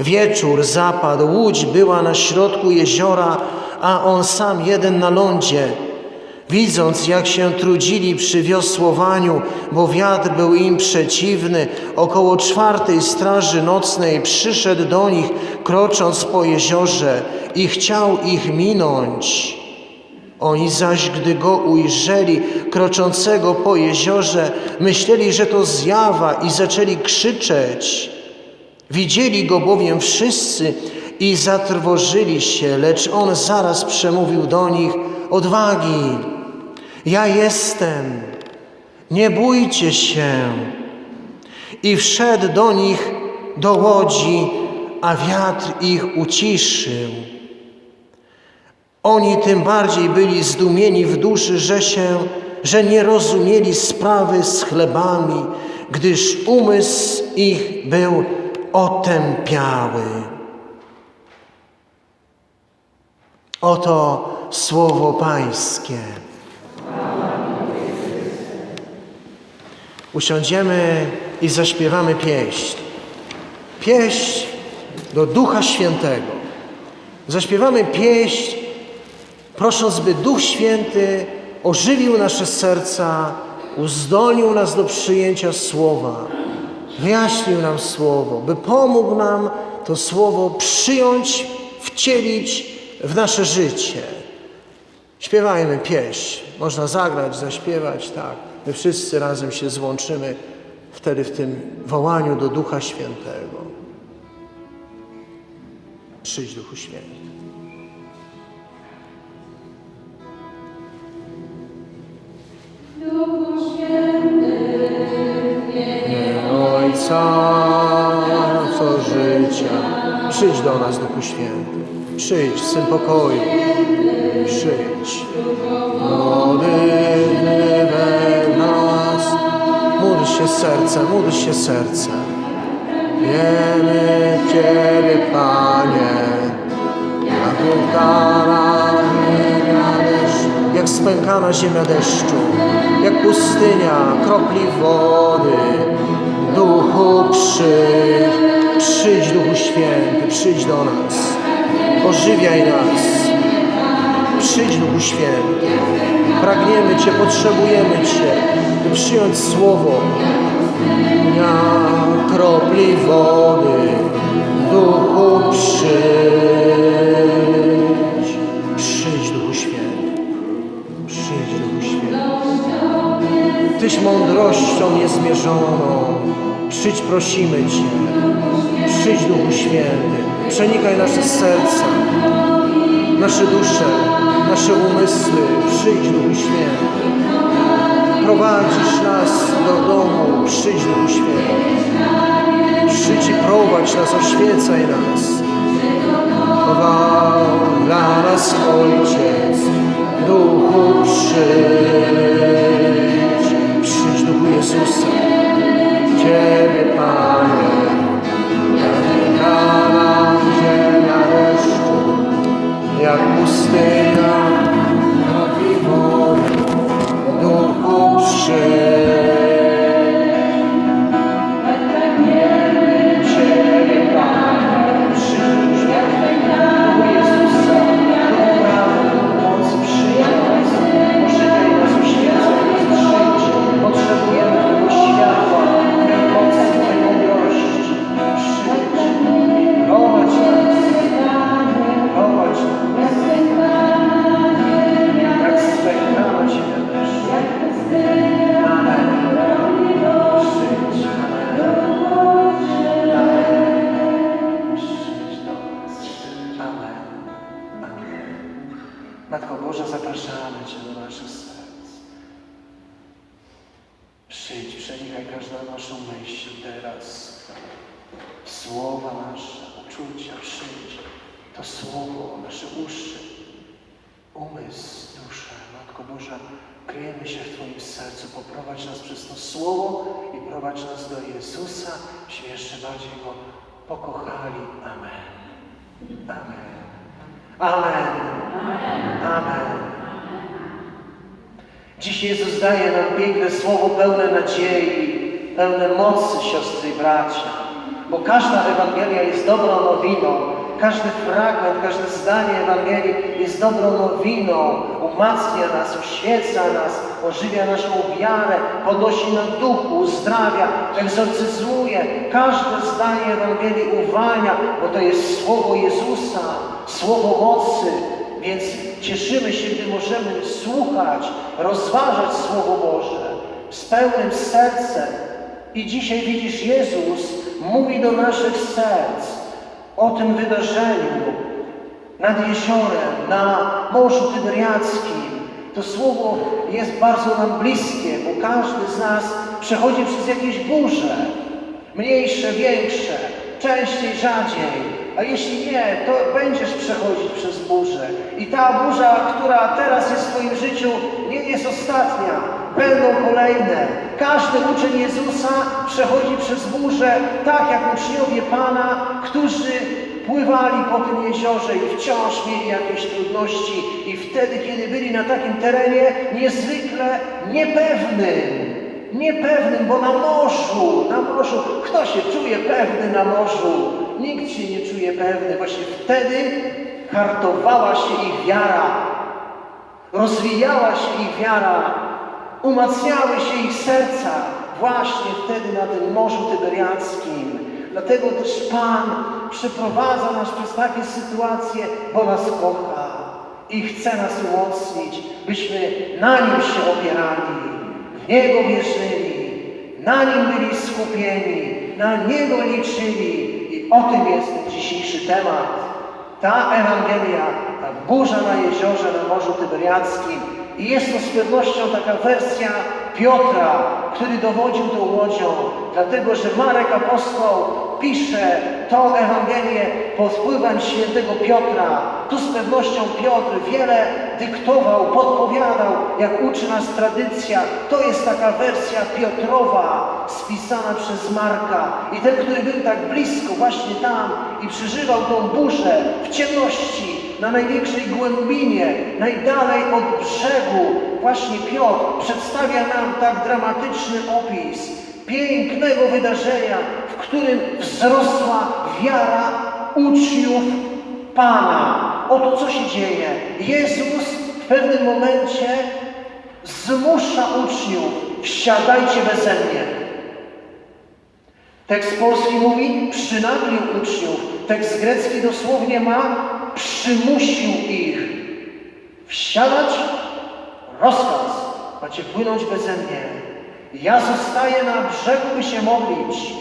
Wieczór zapadł, łódź była na środku jeziora, a on sam jeden na lądzie. Widząc, jak się trudzili przy wiosłowaniu, bo wiatr był im przeciwny, około czwartej straży nocnej przyszedł do nich, krocząc po jeziorze i chciał ich minąć. Oni zaś, gdy go ujrzeli, kroczącego po jeziorze, myśleli, że to zjawa i zaczęli krzyczeć. Widzieli go bowiem wszyscy i zatrwożyli się, lecz on zaraz przemówił do nich: Odwagi, ja jestem, nie bójcie się. I wszedł do nich do łodzi, a wiatr ich uciszył. Oni tym bardziej byli zdumieni w duszy, że się, że nie rozumieli sprawy z chlebami, gdyż umysł ich był otępiały. Oto słowo Pańskie. Usiądziemy i zaśpiewamy pieśń. Pieśń do Ducha Świętego. Zaśpiewamy pieśń, prosząc, by Duch Święty ożywił nasze serca, uzdolnił nas do przyjęcia Słowa, wyjaśnił nam Słowo, by pomógł nam to Słowo przyjąć, wcielić w nasze życie. Śpiewajmy pieśń. Można zagrać, zaśpiewać, tak. My wszyscy razem się złączymy wtedy w tym wołaniu do Ducha Świętego. Przyjdź Duchu Święty. Co życia. Przyjdź do nas, Duchu Święty. Przyjdź, Syn pokoju. Przyjdź. Modlimy we nas. Módl się sercem, módl się sercem. Wiemy Ciebie, Panie, jak deszczu, jak spękana ziemia deszczu, jak pustynia kropli wody. Duchu przyjdź, przyjdź Duchu Święty, przyjdź do nas, ożywiaj nas. Przyjdź Duchu Święty, pragniemy Cię, potrzebujemy Cię, by przyjąć Słowo, jak kropli wody, Duchu przyjdź. Przyjdź Duchu Święty. Przyjdź Duchu Święty. Tyś mądrością niezmierzoną. Przyjdź prosimy Cię. Przyjdź Duchu Święty. Przenikaj nasze serca, nasze dusze, nasze umysły. Przyjdź Duchu Święty. Prowadzisz nas do domu. Przyjdź Duchu Święty. Przyjdź i prowadź nas, oświecaj nas. Chował dla nas Ojciec, Duchu przyjdź, przyjdź Duchu Jezusa, Ciebie Panie, jak dana ziemia deszczu, jak pustynia kropli wody, Duchu przyjdź. Prowadź nas do Jezusa, byśmy jeszcze bardziej Go pokochali. Amen. Amen. Amen. Amen. Dziś Jezus daje nam piękne słowo pełne nadziei, pełne mocy, siostry i bracia. bo każda Ewangelia jest dobrą nowiną. Każdy fragment, każde zdanie Ewangelii jest dobrą nowiną. Umacnia nas, uświeca nas, ożywia naszą wiarę, podnosi na duchu, uzdrawia, egzorcyzuje. Każde zdanie Ewangelii uwalnia, bo to jest słowo Jezusa, słowo mocy. Więc cieszymy się, gdy możemy słuchać, rozważać Słowo Boże z pełnym sercem. I dzisiaj widzisz, Jezus mówi do naszych serc o tym wydarzeniu nad jeziorem, na Morzu Tyberiackim. To słowo jest bardzo nam bliskie, bo każdy z nas przechodzi przez jakieś burze. Mniejsze, większe, częściej, rzadziej. A jeśli nie, to będziesz przechodzić przez burzę. I ta burza, która teraz jest w Twoim życiu, nie jest ostatnia. Będą kolejne. Każdy uczeń Jezusa przechodzi przez burzę, tak jak uczniowie Pana, którzy pływali po tym jeziorze i wciąż mieli jakieś trudności. I wtedy, kiedy byli na takim terenie niezwykle niepewnym, niepewnym, bo na morzu, na morzu, kto się czuje pewny na morzu? Nikt się nie czuje pewny. Właśnie wtedy hartowała się ich wiara, rozwijała się ich wiara, umacniały się ich serca właśnie wtedy na tym Morzu Tyberiackim. Dlatego też Pan przeprowadza nas przez takie sytuacje, bo nas kocha i chce nas umocnić, byśmy na Nim się opierali, w Niego wierzyli, na Nim byli skupieni, na Niego liczyli. I o tym jest dzisiejszy temat. Ta Ewangelia, ta burza na jeziorze, na Morzu Tyberiackim. I jest to z pewnością taka wersja Piotra, który dowodził tą łodzią, dlatego że Marek Apostoł pisze tą Ewangelię pod wpływem świętego Piotra. Tu z pewnością Piotr wiele dyktował, podpowiadał, jak uczy nas tradycja. To jest taka wersja Piotrowa, spisana przez Marka. I ten, który był tak blisko właśnie tam i przeżywał tą burzę w ciemności, na największej głębinie, najdalej od brzegu, właśnie Piotr przedstawia nam tak dramatyczny opis pięknego wydarzenia, w którym wzrosła wiara uczniów Pana. Oto co się dzieje. Jezus w pewnym momencie zmusza uczniów, wsiadajcie beze mnie. Tekst polski mówi, przynaglił uczniów. Tekst grecki dosłownie ma, przymusił ich. Wsiadać, rozkaz. Macie płynąć beze mnie. Ja zostaję na brzegu, by się modlić.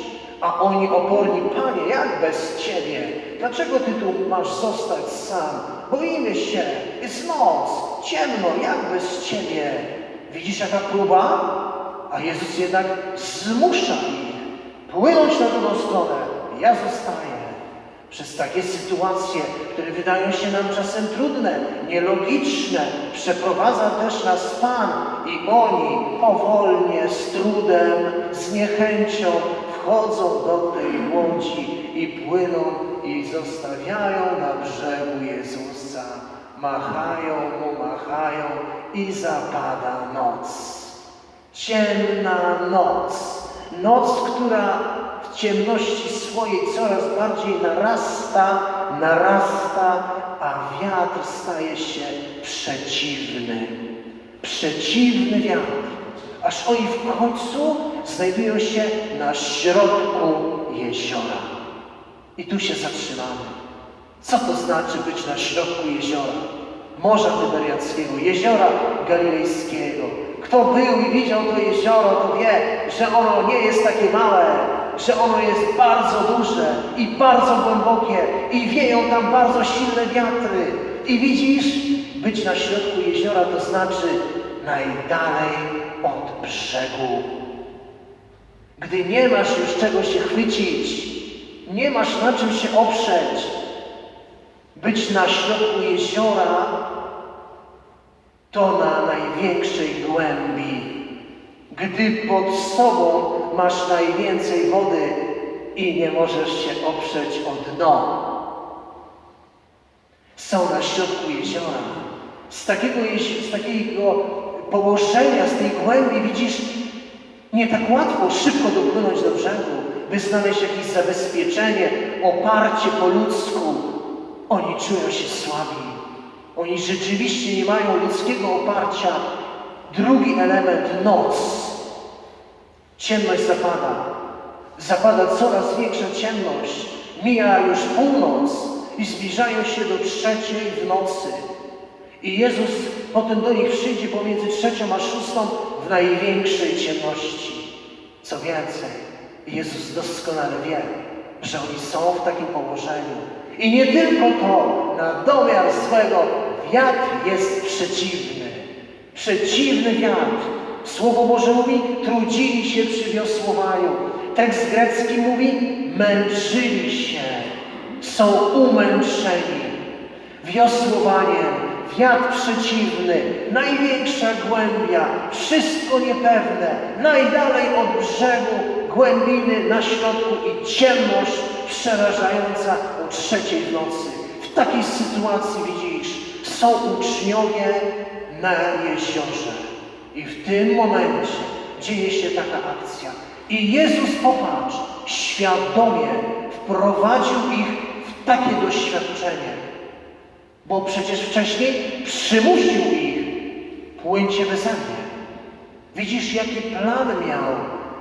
A oni oporni, Panie, jak bez Ciebie? Dlaczego Ty tu masz zostać sam? Boimy się, jest noc, ciemno, jak bez Ciebie? Widzisz jaka próba? A Jezus jednak zmusza ich płynąć na drugą stronę. Ja zostaję. Przez takie sytuacje, które wydają się nam czasem trudne, nielogiczne, przeprowadza też nas Pan i oni powolnie, z trudem, z niechęcią wchodzą do tej łodzi i płyną i zostawiają na brzegu Jezusa. Machają mu, machają i zapada noc. Ciemna noc. Noc, która ciemności swojej coraz bardziej narasta, narasta, a wiatr staje się przeciwny. Przeciwny wiatr. Aż oni w końcu znajdują się na środku jeziora. I tu się zatrzymamy. Co to znaczy być na środku jeziora? Morza Tyberiackiego, jeziora galilejskiego. Kto był i widział to jezioro, to wie, że ono nie jest takie małe, że ono jest bardzo duże i bardzo głębokie i wieją tam bardzo silne wiatry. I widzisz, być na środku jeziora to znaczy najdalej od brzegu. Gdy nie masz już czego się chwycić, nie masz na czym się oprzeć, być na środku jeziora to na największej głębi, gdy pod sobą masz najwięcej wody i nie możesz się oprzeć o dno. Są na środku jeziora. Z takiego, z takiego położenia, z tej głębi widzisz, nie tak łatwo szybko dopłynąć do brzegu. by znaleźć jakieś zabezpieczenie, oparcie po ludzku, oni czują się słabi. Oni rzeczywiście nie mają ludzkiego oparcia. Drugi element, noc. Ciemność zapada. Zapada coraz większa ciemność. Mija już północ i zbliżają się do trzeciej w nocy. I Jezus potem do nich przyjdzie pomiędzy trzecią a szóstą w największej ciemności. Co więcej, Jezus doskonale wie, że oni są w takim położeniu. I nie tylko to, na domiar swego wiatr jest przeciwny. Przeciwny wiatr. Słowo Boże mówi, trudzili się przy wiosłowaniu. Tekst grecki mówi, męczyli się, są umęczeni. Wiosłowanie, wiatr przeciwny, największa głębia, wszystko niepewne, najdalej od brzegu, głębiny na środku i ciemność przerażająca o trzeciej nocy. W takiej sytuacji widzisz, są uczniowie na jeziorze. I w tym momencie dzieje się taka akcja. I Jezus, popatrz, świadomie wprowadził ich w takie doświadczenie. Bo przecież wcześniej przymusił ich płyńcie beze mnie. Widzisz, jaki plan miał,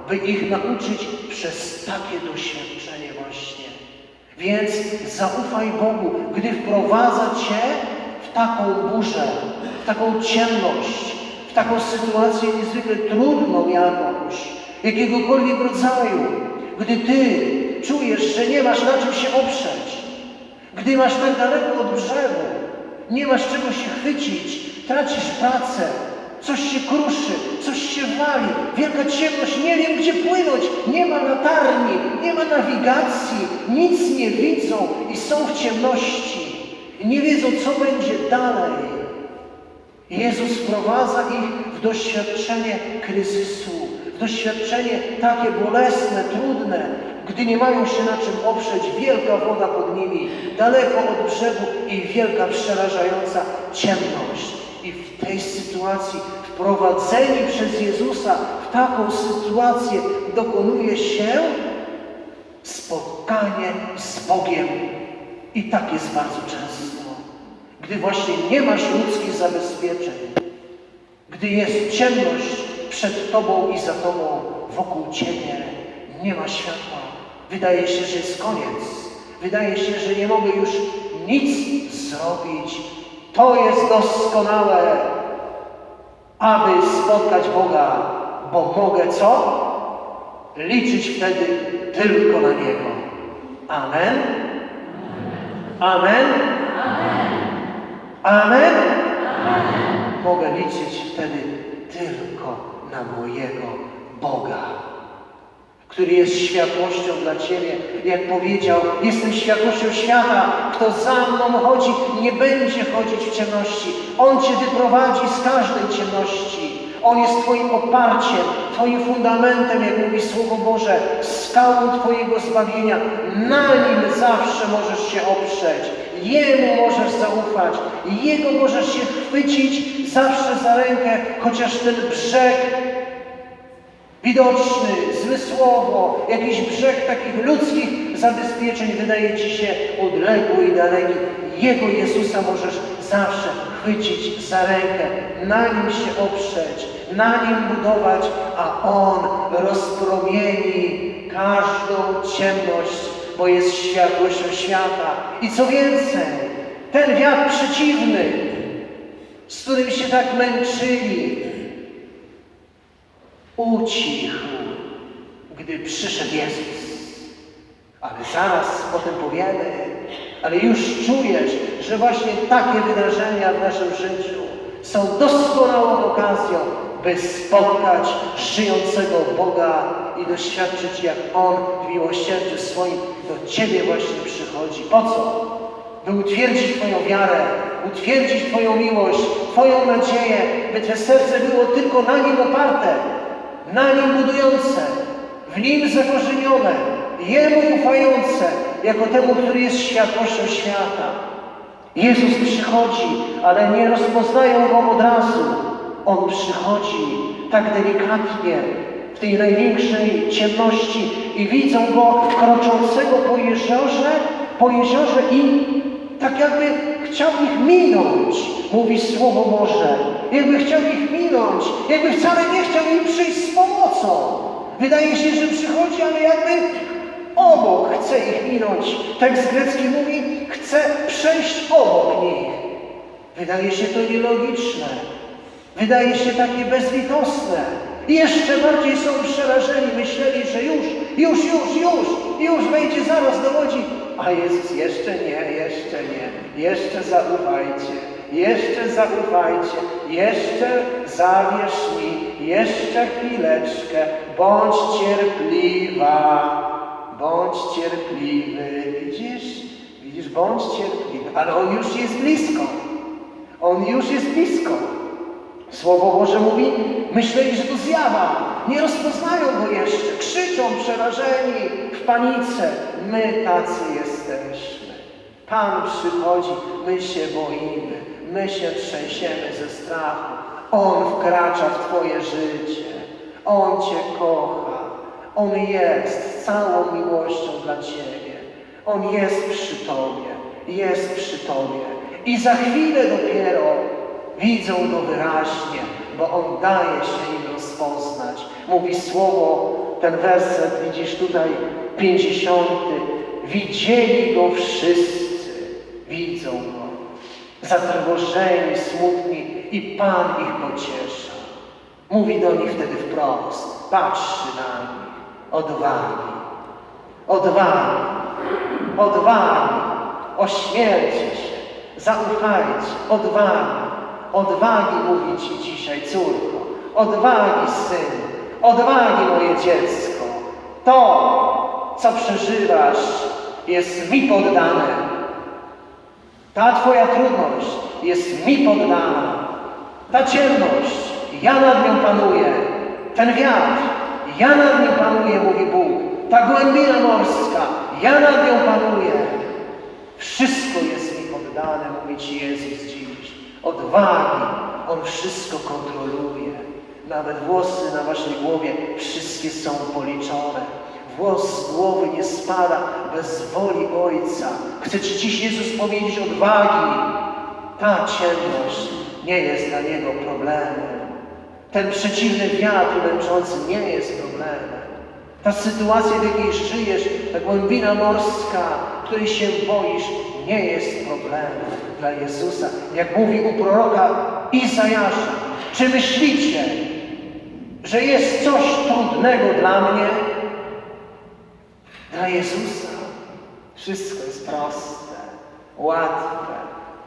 by ich nauczyć przez takie doświadczenie właśnie. Więc zaufaj Bogu, gdy wprowadza Cię w taką burzę, w taką ciemność, w taką sytuację niezwykle trudną jakąś, jakiegokolwiek rodzaju, gdy Ty czujesz, że nie masz na czym się oprzeć, gdy masz tak daleko od brzegu, nie masz czego się chwycić, tracisz pracę, coś się kruszy, coś się wali, wielka ciemność, nie wiem gdzie płynąć, nie ma latarni, nie ma nawigacji, nic nie widzą i są w ciemności. Nie wiedzą, co będzie dalej. Jezus wprowadza ich w doświadczenie kryzysu, w doświadczenie takie bolesne, trudne, gdy nie mają się na czym oprzeć, wielka woda pod nimi, daleko od brzegu i wielka przerażająca ciemność. I w tej sytuacji, wprowadzeni przez Jezusa w taką sytuację, dokonuje się spotkanie z Bogiem. I tak jest bardzo często. Gdy właśnie nie masz ludzkich zabezpieczeń, gdy jest ciemność przed Tobą i za Tobą, wokół Ciebie, nie ma światła. Wydaje się, że jest koniec. Wydaje się, że nie mogę już nic zrobić. To jest doskonałe, aby spotkać Boga, bo mogę co? Liczyć wtedy tylko na Niego. Amen. Amen. Amen. Mogę liczyć wtedy tylko na mojego Boga, który jest światłością dla Ciebie. Jak powiedział, jestem światłością świata. Kto za mną chodzi, nie będzie chodzić w ciemności. On Cię wyprowadzi z każdej ciemności. On jest Twoim oparciem, Twoim fundamentem, jak mówi Słowo Boże, skałą Twojego zbawienia. Na nim zawsze możesz się oprzeć. Jemu możesz zaufać. Jego możesz się chwycić zawsze za rękę, chociaż ten brzeg widoczny, zmysłowo, jakiś brzeg takich ludzkich zabezpieczeń wydaje Ci się odległy i daleki. Jego Jezusa możesz zawsze chwycić za rękę, na Nim się oprzeć, na Nim budować, a On rozpromieni każdą ciemność, bo jest światłością świata. I co więcej, ten wiatr przeciwny, z którym się tak męczyli, ucichł, gdy przyszedł Jezus. Ale zaraz potem powiemy, ale już czujesz, że właśnie takie wydarzenia w naszym życiu są doskonałą okazją, by spotkać żyjącego Boga i doświadczyć, jak On w miłosierdziu swoim do Ciebie właśnie przychodzi. Po co? By utwierdzić Twoją wiarę, utwierdzić Twoją miłość, Twoją nadzieję, by Twoje serce było tylko na Nim oparte, na Nim budujące, w Nim zakorzenione, Jemu ufające, jako temu, który jest światłością świata. Jezus przychodzi, ale nie rozpoznają Go od razu. On przychodzi tak delikatnie, w tej największej ciemności i widzą go kroczącego po jeziorze, po jeziorze i tak jakby chciał ich minąć, mówi Słowo Boże. Jakby chciał ich minąć, jakby wcale nie chciał im przyjść z pomocą. Wydaje się, że przychodzi, ale jakby obok chce ich minąć. Tekst grecki mówi, chce przejść obok nich. Wydaje się to nielogiczne. Wydaje się takie bezlitosne. I jeszcze bardziej są przerażeni. Myśleli, że już, już, już, już, już wejdzie zaraz do łodzi. A Jezus jeszcze nie, jeszcze nie. Jeszcze zaufajcie. Jeszcze zaufajcie. Jeszcze zawierz mi. Jeszcze chwileczkę. Bądź cierpliwa. Bądź cierpliwy. Widzisz? Widzisz, bądź cierpliwy. Ale On już jest blisko. On już jest blisko. Słowo Boże mówi, myśleli, że to zjawa. Nie rozpoznają go jeszcze. Krzyczą przerażeni, w panice. My tacy jesteśmy. Pan przychodzi, my się boimy, my się trzęsiemy ze strachu. On wkracza w Twoje życie. On Cię kocha. On jest całą miłością dla Ciebie. On jest przy Tobie. Jest przy Tobie. I za chwilę dopiero widzą go wyraźnie, bo On daje się im rozpoznać. Mówi słowo, ten werset, widzisz tutaj, 50. Widzieli go wszyscy. Widzą go. Zatrwożeni, smutni i Pan ich pociesza. Mówi do nich wtedy wprost, patrzy na nich, odwagi, odwagi, odwagi, ośmielcie się, zaufajcie, odwagi, odwagi mówi Ci dzisiaj, córko, odwagi, synu, odwagi, moje dziecko. To, co przeżywasz, jest mi poddane. Ta Twoja trudność jest mi poddana. Ta ciemność, ja nad nią panuję. Ten wiatr, ja nad nim panuję, mówi Bóg. Ta głębina morska, ja nad nią panuję. Wszystko jest mi poddane, mówi Ci Jezus dziś. Odwagi, On wszystko kontroluje. Nawet włosy na Waszej głowie, wszystkie są policzone. Włos z głowy nie spada bez woli Ojca. Chce Ci dziś Jezus powiedzieć odwagi. Ta ciemność nie jest dla Niego problemem. Ten przeciwny wiatr męczący nie jest problemem. Ta sytuacja, w jakiej żyjesz, ta głębina morska, której się boisz, nie jest problemem dla Jezusa. Jak mówi u proroka Izajasza, czy myślicie, że jest coś trudnego dla mnie? Dla Jezusa wszystko jest proste, łatwe,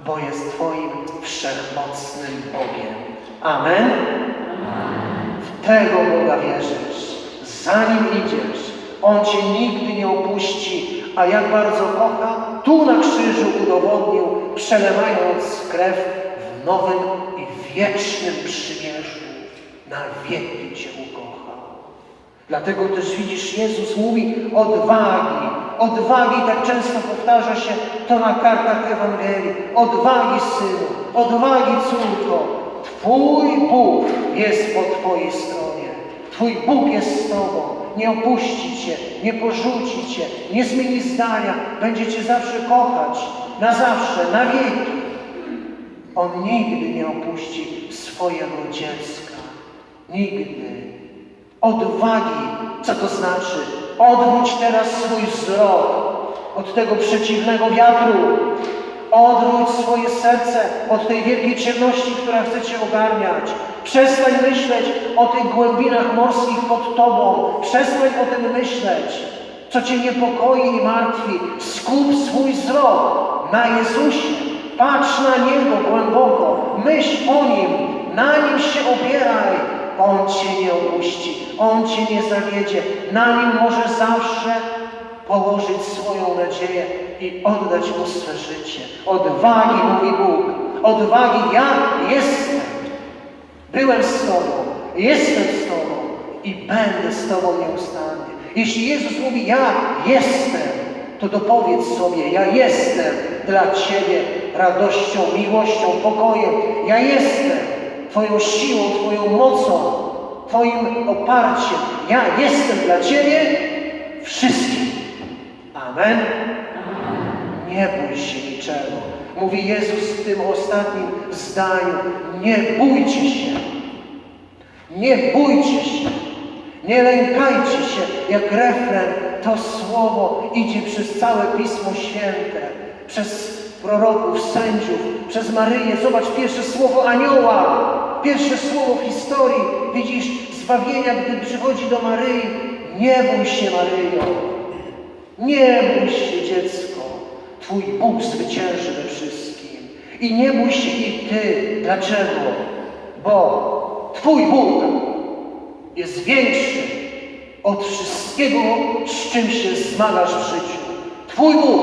bo jest Twoim wszechmocnym Bogiem. Amen? W tego Boga wierzysz. Za Nim idziesz. On Cię nigdy nie opuści, a jak bardzo kocha, tu na krzyżu udowodnił, przelewając krew w nowym i wiecznym przymierzu. Na wieki Cię ukochał. Dlatego też widzisz, Jezus mówi odwagi. Odwagi, tak często powtarza się to na kartach Ewangelii. Odwagi, synu, odwagi, córko. Twój Bóg jest po Twojej stronie. Twój Bóg jest z Tobą. Nie opuści Cię, nie porzuci Cię, nie zmieni zdania. Będzie Cię zawsze kochać. Na zawsze, na wieki. On nigdy nie opuści swojego dziecka. Nigdy. Odwagi. Co to znaczy? Odwróć teraz swój wzrok od tego przeciwnego wiatru. Odwróć swoje serce od tej wielkiej ciemności, która chce Cię ogarniać. Przestań myśleć o tych głębinach morskich pod Tobą. Przestań o tym myśleć, co Cię niepokoi i martwi. Skup swój wzrok na Jezusie. Patrz na Niego głęboko. Myśl o Nim. Na Nim się opieraj. On Cię nie opuści. On Cię nie zawiedzie. Na Nim możesz zawsze położyć swoją nadzieję i oddać Mu swe życie. Odwagi, mówi Bóg. Odwagi, ja jestem. Byłem z Tobą, jestem z Tobą i będę z Tobą nieustannie. Jeśli Jezus mówi, ja jestem, to dopowiedz sobie, ja jestem dla Ciebie radością, miłością, pokojem. Ja jestem Twoją siłą, Twoją mocą, Twoim oparciem. Ja jestem dla Ciebie wszystkim. Amen. Nie bój się niczego. Mówi Jezus w tym ostatnim zdaniu. Nie bójcie się. Nie bójcie się. Nie lękajcie się, jak refren, to słowo idzie przez całe Pismo Święte, przez proroków, sędziów, przez Maryję. Zobacz pierwsze słowo anioła, pierwsze słowo w historii. Widzisz zbawienia, gdy przychodzi do Maryi. Nie bój się, Maryjo. Nie bój się, dziecko. Twój Bóg zwycięży we wszystkim. I nie się i ty. Dlaczego? Bo Twój Bóg jest większy od wszystkiego, z czym się zmagasz w życiu. Twój Bóg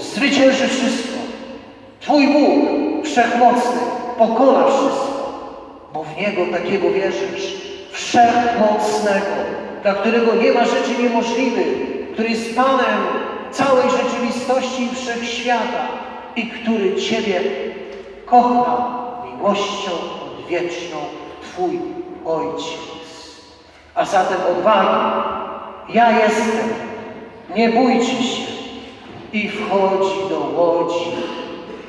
zwycięży wszystko. Twój Bóg wszechmocny pokona wszystko, bo w Niego takiego wierzysz. Wszechmocnego, dla którego nie ma rzeczy niemożliwych, który jest Panem całej rzeczywistości i wszechświata i który Ciebie kocha miłością odwieczną Twój Ojciec. A zatem odwagi, ja jestem, nie bójcie się. I wchodzi do łodzi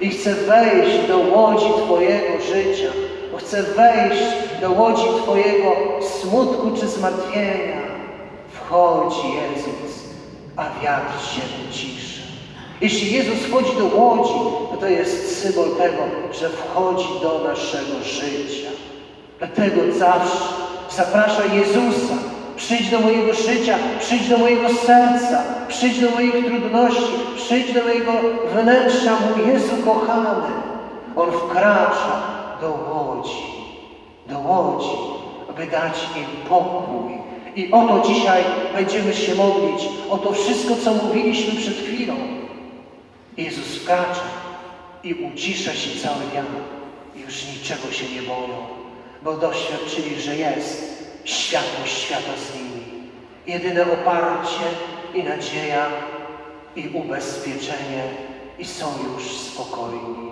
i chce wejść do łodzi Twojego życia, bo chce wejść do łodzi Twojego smutku czy zmartwienia. Wchodzi Jezus, a wiatr się uciszy. Jeśli Jezus wchodzi do łodzi, to to jest symbol tego, że wchodzi do naszego życia. Dlatego zawsze zaprasza Jezusa. Przyjdź do mojego życia, przyjdź do mojego serca, przyjdź do moich trudności, przyjdź do mojego wnętrza, mój Jezu kochany. On wkracza do łodzi, do łodzi, aby dać im pokój. I o to dzisiaj będziemy się modlić, o to wszystko, co mówiliśmy przed chwilą. Jezus wkracza i ucisza się cały wiatr. Już niczego się nie boją, bo doświadczyli, że jest światłość świata z nimi. Jedyne oparcie i nadzieja i ubezpieczenie i są już spokojni,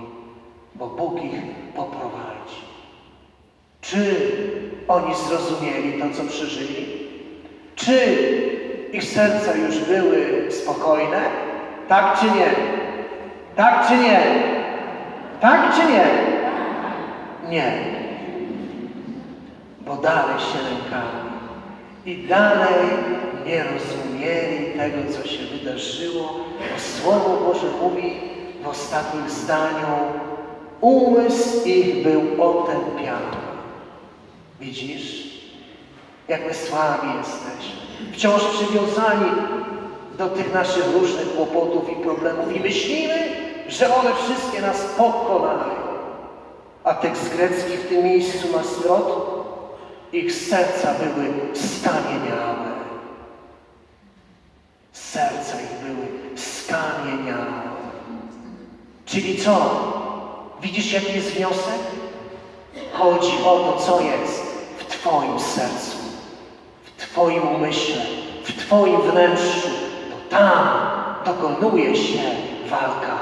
bo Bóg ich poprowadzi. Czy oni zrozumieli to, co przeżyli? Czy ich serca już były spokojne? Tak czy nie? Tak czy nie? Tak czy nie? Nie. Bo dalej się lękali i dalej nie rozumieli tego, co się wydarzyło. Bo Słowo Boże mówi w ostatnim zdaniu, umysł ich był otępiony. Widzisz? Jak my słabi jesteśmy. Wciąż przywiązani do tych naszych różnych kłopotów i problemów i myślimy, że one wszystkie nas pokonają. A tekst grecki w tym miejscu ma zwrot. Ich serca były skamieniałe. Serca ich były skamieniałe. Czyli co? Widzisz, jaki jest wniosek? Chodzi o to, co jest w Twoim sercu, Twoim umyśle, w Twoim wnętrzu. To tam dokonuje się walka.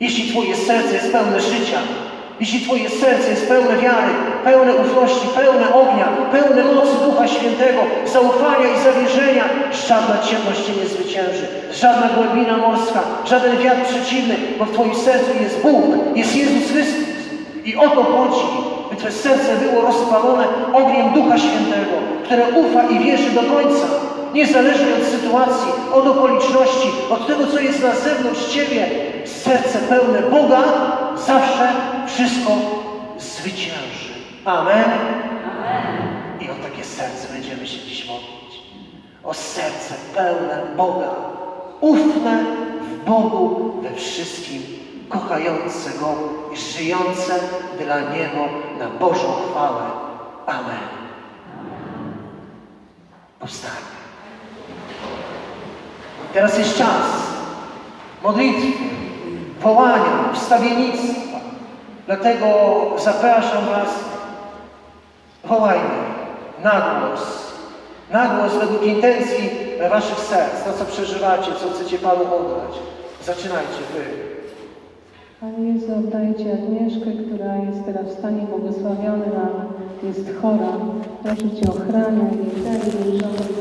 Jeśli Twoje serce jest pełne życia, jeśli Twoje serce jest pełne wiary, pełne ufności, pełne ognia, pełne mocy Ducha Świętego, zaufania i zawierzenia, żadna ciemność Cię nie zwycięży, żadna głębina morska, żaden wiatr przeciwny, bo w Twoim sercu jest Bóg, jest Jezus Chrystus. I o to chodzi, by Twoje serce było rozpalone ogniem Ducha Świętego, które ufa i wierzy do końca, niezależnie od sytuacji, od okoliczności, od tego, co jest na zewnątrz Ciebie. Serce pełne Boga zawsze wszystko zwycięży. Amen. I o takie serce będziemy się dziś modlić. O serce pełne Boga, ufne w Bogu we wszystkim, kochające Go i żyjące dla Niego na Bożą chwałę. Amen. Powstańmy. Teraz jest czas modlitwy, wołania, wstawiennictwa. Dlatego zapraszam Was, wołajmy na głos, na głos według intencji Waszych serc, to co przeżywacie, co chcecie Panu oddać. Zaczynajcie Wy. Panie Jezu, oddaję Ci Agnieszkę, która jest teraz w stanie błogosławiony na jest chora. Proszę Cię jej, daj jej żołnierz